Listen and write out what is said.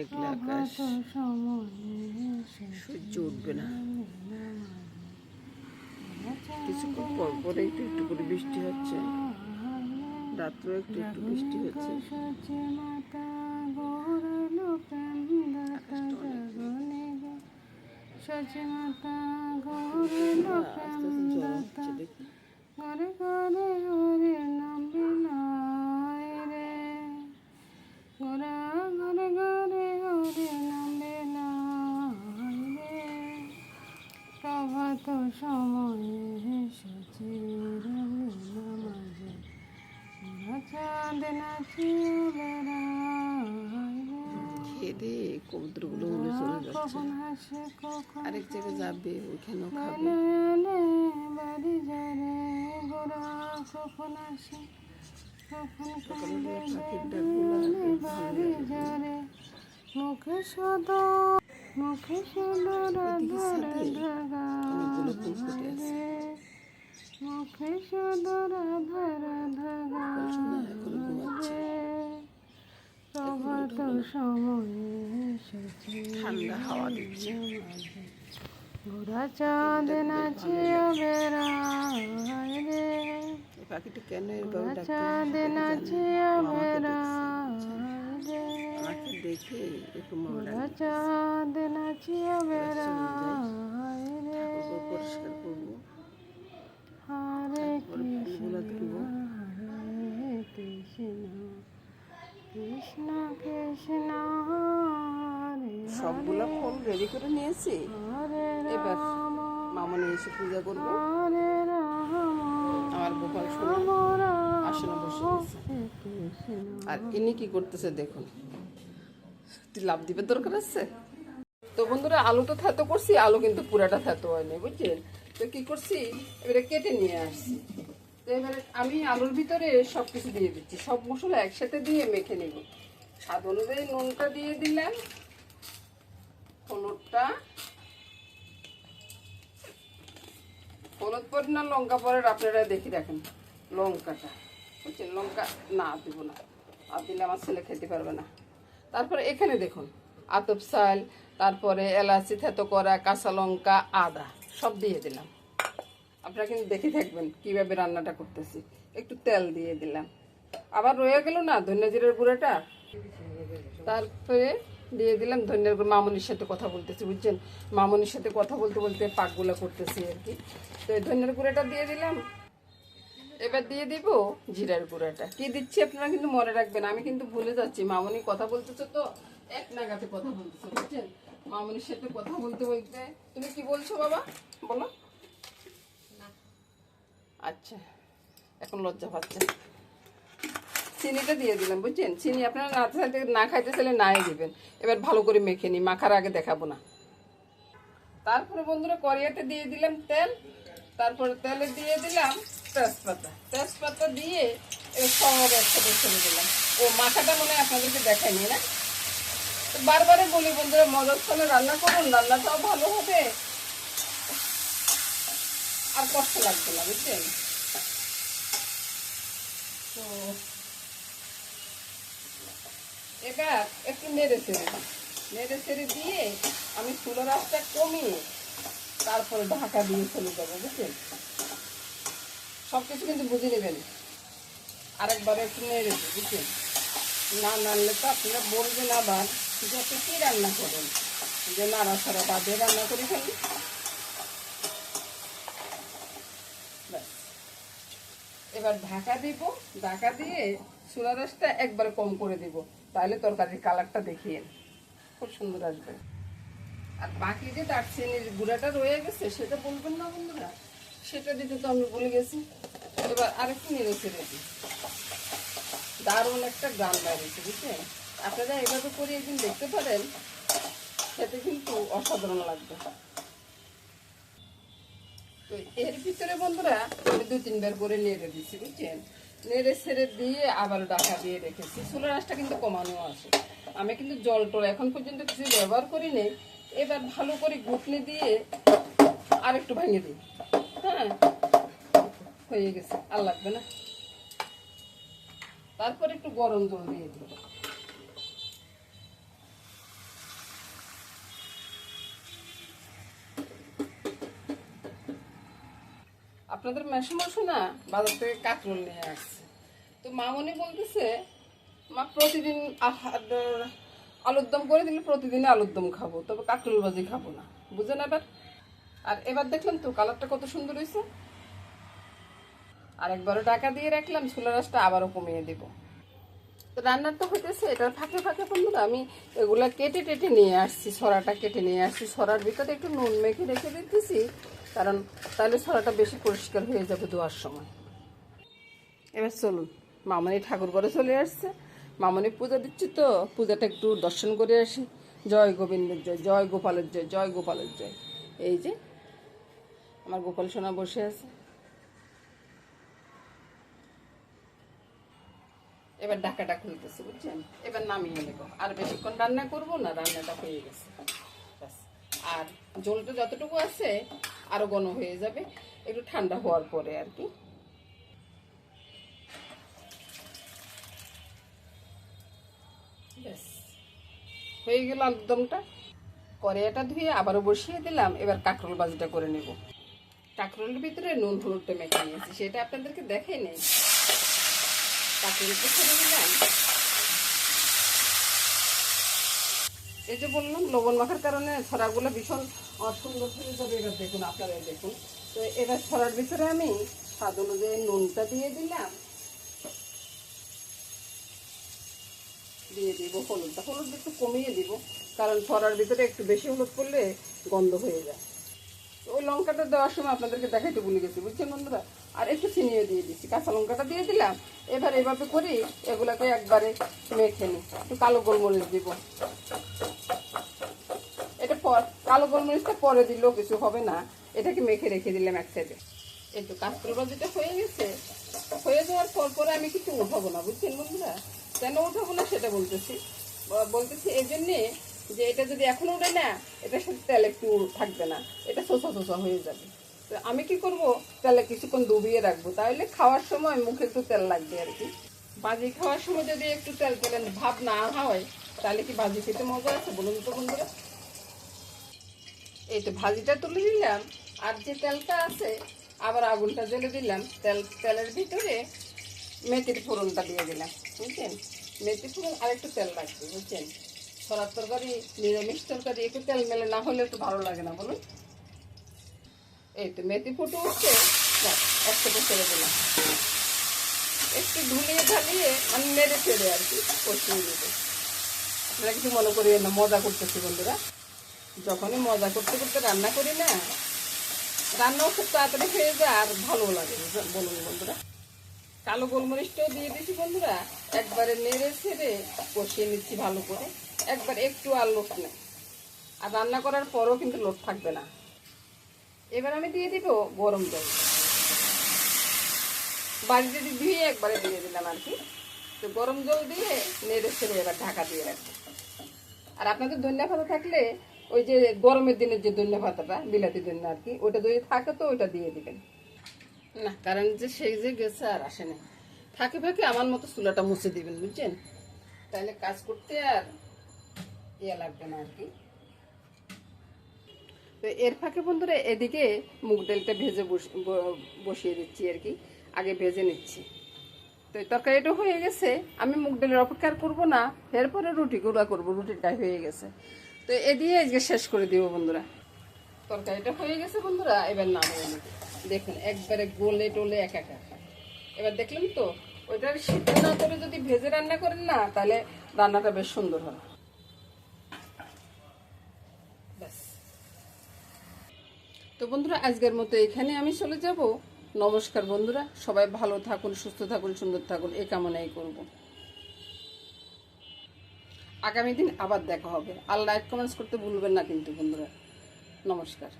মেঘলা আকাশ। সহ্য উঠবে না। কিছুক্ষণ পর পরে একটু একটু করে বৃষ্টি হচ্ছে। রাত্রেও একটু একটু বৃষ্টি হচ্ছে। আস্তে আস্তে জ্বর হচ্ছে দেখি। ঘরে ঘরে প্রভাত সময়ে রঙিন মাঝে ওরা চাঁদ নাচিয়ে খেয়ে দিয়ে কবুতরগুলো উড়ে চলে যাচ্ছে। কখন হাসে কখন আরেক জায়গায় যাবে ওইখানেও খাবে। এলে এলে বাড়ি যারে গোরা কখন আসে কখন বাড়ি যারে মুখে সদ মুখে সদ রাধা রাধা অনেকগুলো ফুল ফুটে আছে এখনও ঘুমাচ্ছে ঠান্ডা হাওয়া দিচ্ছে। গোরা চাঁদ নাচিয়া বেড়ায় রে পাখিটা কেন ডাকতে চাঁদ নাচিয়া বেড়ায় রে আমাকে দেখে এরকম মনে চাঁদ নাচিয়া বেড়ায়। রে লাগবে পরিষ্কার করব। ফুলগুলো তুলবো সবগুলো ফুল রেডি করে নিয়েছি। এবার মামনি এসে পূজা করবে। আমার গোপাল সোনা আসনে বসে আর ইনি কি করতেছে দেখুন। তুই লাভ দিবে দরকার আছে? তো বন্ধুরা আলু তো থেতো করছি, আলু কিন্তু পুরাটা থেতো হয়নি, বুঝছেন? তো কি করছি, এবারে কেটে নিয়ে আসছি। তো এবারে আমি আলুর ভিতরে সব কিছু দিয়ে দিচ্ছি। সব মশলা একসাথে দিয়ে মেখে নেব। স্বাদ অনুযায়ী নুনটা দিয়ে দিলাম, হলুদটা, হলুদ পরে না, লঙ্কা পরে আপনারা দেখি দেখেন লঙ্কাটা, বুঝছেন? লঙ্কা না দিব না। আর দিলে আমার ছেলে খেতে পারবে না। তারপরে এখানে দেখুন, আতপ চাল তারপরে এলাচি থেতো করা কাঁচা লঙ্কা, আদা, সব দিয়ে দিলাম। আপনারা কিন্তু দেখে থাকবেন কীভাবে রান্নাটা করতেছি। একটু তেল দিয়ে দিলাম। আবার রয়ে গেল না ধনিয়া জিরের গুঁড়াটা? তারপরে দিয়ে দিলাম ধনিয়ার গুঁড়ো। মামনির সাথে কথা বলতেছি, বুঝছেন? মামনির সাথে কথা বলতে বলতে পাকগুলো করতেছি আর কি। তো এই ধনিয়ার গুঁড়োটা দিয়ে দিলাম। এবার দিয়ে দিব জিরার গুঁড়াটা। কি দিচ্ছি আপনারা কিন্তু মনে রাখবেন, আমি কিন্তু ভুলে যাচ্ছি। মামনি কথা বলতেছো তো, এক নাগাতে কথা বলতেছো, বুঝছেন? মামনির সাথে কথা বলতে বলতে। তুমি কি বলছো বাবা? বলো। আচ্ছা এখন লজ্জা পাচ্ছে। চিনিটা দিয়ে দিলাম বুঝছেন? চিনি আপনারা না চাইতে না খাইতে চাইলে নাই দিবেন। এবার ভালো করে মেখে নিই মাখার আগে দেখাবো না। তারপরে বন্ধুরা কড়িয়াতে দিয়ে দিলাম তেল। তারপরে তেলে দিয়ে দিলাম তেজপাতা। তেজপাতা দিয়ে সব একসাথে ছেড়ে দিলাম। ও মাখাটা মনে হয় আপনাদেরকে দেখায়নি না? বারবারে বলি, বন্ধুরা, মজার ফলে রান্না করুন, রান্নাটাও ভালো হবে। আর কষ্ট লাগবে না, বুঝছেন? তো এবার একটু নেড়ে ছেড়ে নেড়ে ছেড়ে দিয়ে আমি চুলো রাসটা কমিয়ে তারপরে ঢাকা দিয়ে চলে যাব বুঝছেন? সব কিছু কিন্তু বুঝে নেবেন। আরেকবার একটু নেড়ে দিই, বুঝছেন? না নাড়লে তো আপনারা বলবেন আবার। কী রান্না করেন? যে নাড়া ছাড়া বাদে রান্না করে ফেলি এবার ঢাকা দিব। ঢাকা দিয়ে চুলা রসটা একবারে কম করে দিব। তাহলে তরকারির কালারটা দেখিয়ে খুব সুন্দর আসবে। আর বাকি যে দারচিনির গুঁড়াটা রয়ে গেছে, সেটা বলবেন না বন্ধুরা? সেটা দিতে তো আমি ভুলে গেছি। এবার আরেকটু নেড়ে ছেড়ে দিই। দারুণ একটা গান দাঁড়িয়েছে বুঝছেন আপনারা এভাবে করে একদিন দেখতে পারেন সেটা কিন্তু অসাধারণ লাগবে। তো এর ভিতরে বন্ধুরা, আমি দু তিনবার করে নেড়ে দিচ্ছি বুঝছেন? নেড়ে ছেড়ে দিয়ে আবার ডাকা দিয়ে রেখেছি। চুলের আঁচটা কিন্তু কমানো আছে। আমি কিন্তু জল টল এখন পর্যন্ত কিছু ব্যবহার করি নেই। এবার ভালো করে ঘুটনি দিয়ে আর একটু ভেঙে দিই। হ্যাঁ? হয়ে গেছে। আর লাগবে না। তারপর একটু গরম জল দিয়ে দিই আপনাদের মেশামশো না বাজার থেকে কাঁকরোল নিয়ে আসছে। তো মামনি বলতেছে, মা, প্রতিদিন আলুর দম করে দিলে প্রতিদিন আলুর দম খাব, তবে কাঁকরোল ভাজি খাব না। বুঝেন এবার? আর এবার দেখলাম তো কালারটা কত সুন্দর হয়েছে আর একবারও টাকা দিয়ে রাখলাম ছোলা রসটা আবারও কমিয়ে দেবো। তো রান্নার তো হইতেছে এটার ফাঁকে ফাঁকে বন্ধুরা, আমি এগুলা কেটে টেটে নিয়ে আসছি ছড়াটা কেটে নিয়ে আসছি ছড়ার ভিতরে একটু নুন মেখে রেখে দিতেছি। কারণ তাহলে ছড়াটা বেশি পরিষ্কার হয়ে যাবে ধোয়ার সময়। এবার চলুন, মামনি ঠাকুর ঘরে চলে আসছে। মামনি পূজা দিচ্ছি তো, পূজাটা একটু দর্শন করে আসি। জয় গোবিন্দের জয় জয় গোপালের জয় জয় গোপালের জয়। এই যে, আমার গোপাল সোনা বসে আছে। এবার ঢাকাটা খুলতেছে, বুঝছেন? এবার নামিয়ে নেব। আর বেশিক্ষণ রান্না করব না, রান্নাটা হয়ে গেছে। আর জলটা যতটুকু আছে আরও ঘন হয়ে যাবে। একটু ঠান্ডা হওয়ার পরে আর কি। হয়ে গেল আলুরদমটা। কড়াইটা ধুয়ে আবারও বসিয়ে দিলাম। এবার কাঁকরোল বাজিটা করে নেব। কাঁকরোলের ভিতরে নুন, হলুদটা মেখে নিয়েছি। সেটা আপনাদেরকে দেখাই নেই। কাঁকরোলটা ছেড়ে দিলাম। এই যে বললাম, লবণ মাখার কারণে ছড়াগুলো ভীষণ অসুন্দর হয়ে যাবে। এবার দেখুন, আপনারা দেখুন। তো এবার ছড়ার ভিতরে আমি স্বাদ অনুযায়ী নুনটা দিয়ে দিলাম। দিয়ে দিব হলুদটা। হলুদ একটু কমিয়ে দিব, কারণ ছড়ার ভিতরে একটু বেশি হলুদ পড়লে গন্ধ হয়ে যায়। তো ওই লঙ্কাটা দেওয়ার সময় আপনাদেরকে দেখাইতে ভুলে গেছি, বুঝছেন বন্ধুরা? আর একটু চিনিও দিয়ে দিচ্ছি, কাঁচা লঙ্কাটা দিয়ে দিলাম। এবার এভাবে করি এগুলোকে একবারে মেখে নিই একটু কালো গোলমরিচ দিব। কালো গোলমরিচটা পরে দিলেও কিছু হবে না। এটাকে মেখে রেখে দিলাম এক সাইডে এই কাঁচকলা হয়ে গেছে। হয়ে যাওয়ার পর পরে আমি কিছু উঠাবো না, বুঝছেন বন্ধুরা? কেন উঠাবো না সেটা বলতেছি। বলতেছি এই জন্যে যে এটা যদি এখন উঠে না, এটার সাথে তেল একটু থাকবে না। এটা শোষা শোষা হয়ে যাবে। তো আমি কি করব? তেলে কিছুক্ষণ ডুবিয়ে রাখব। তাহলে খাওয়ার সময় মুখে একটু তেল লাগবে আর কি। বাজি খাওয়ার সময় যদি একটু তেল তেলের ভাব না হয়, তাহলে কি বাজি খেতে মজা আছে বলুন তো বন্ধুরা? এই তো ভাজিটা তুলে দিলাম আর যে তেলটা আছে, আবার আগুনটা জ্বেলে দিলাম, তেল, তেলের ভিতরে মেথির ফোড়নটা দিয়ে দিলাম, বুঝছেন? মেথি ফোড়ন আর একটু তেল লাগবে, বুঝছেন? ছড়ার তরকারি, নিরামিষ তরকারি, একটু তেল মেলে না হলে একটু ভালো লাগে না, বলুন। এই তো মেথি ফুটে উঠছে একসাথে ছেড়ে দিলাম। একটু ধুলিয়ে ঢালিয়ে মানে মেরে ছেড়ে আর কি কষিয়ে দেবো আপনারা কিছু মনে করি না, মজা করতেছি বন্ধুরা। যখনই মজা করতে করতে রান্না করি না, রান্নাও খুব তাড়াতাড়ি হয়ে যায় আর ভালো লাগে? বলুন বন্ধুরা। কালো গোলমরিচটাও দিয়ে দিচ্ছি বন্ধুরা, একবারে নেড়ে ছেড়ে কষিয়ে নিচ্ছি ভালো করে, একবার একটু আর লোট নেই। আর রান্না করার পরও কিন্তু লোট থাকবে না। এবার আমি দিয়ে দিব গরম জল। বাড়িতে ধুয়ে একবারে দিয়ে দিলাম আর কি। তো গরম জল দিয়ে নেড়ে ছেড়ে এবার ঢাকা দিয়ে রাখব। আর আপনাদের ধনিয়া পাতা থাকলে ওই যে গরমের দিনের যে ধনিয়া পাতাটা বিলাতি ধনিয়া আর কি ওটা যদি থাকে তো ওইটা দিয়ে দিবেন। না, কারণ যে সেই যে গেছে আর আসে না থাকে ফাঁকে আমার মতো চুলাটা মুছে দিবেন, বুঝছেন? তাহলে কাজ করতে আর ইয়ে লাগবে না আর কি। তো এর ফাঁকে বন্ধুরা এদিকে মুগ ডালটা ভেজে বসিয়ে দিচ্ছি আর কি। আগে ভেজে নিচ্ছি। তো তরকারিটা হয়ে গেছে। আমি মুগ ডালের অপেক্ষা করব না। এরপরে রুটি গুঁড়া করব রুটিটা হয়ে গেছে। তো এ দিয়ে আজকে শেষ করে দিব বন্ধুরা। তরকারিটা হয়ে গেছে বন্ধুরা, এবার নেব। দেখুন, একবারে গোলে টোলে এক একা এবার দেখলেন তো, ওইটা সিদ্ধ না করে যদি ভেজে রান্না করেন না, তাহলে রান্নাটা বেশ সুন্দর ব্যাস। তো বন্ধুরা, আজকের মতো এখানে আমি চলে যাব। নমস্কার বন্ধুরা, সবাই ভালো থাকুন, সুস্থ থাকুন, সুন্দর থাকুন, এই কামনাই করব। আগামী দিন আবার দেখা হবে। আর লাইক কমেন্টস করতে ভুলবেন না কিন্তু বন্ধুরা। নমস্কার।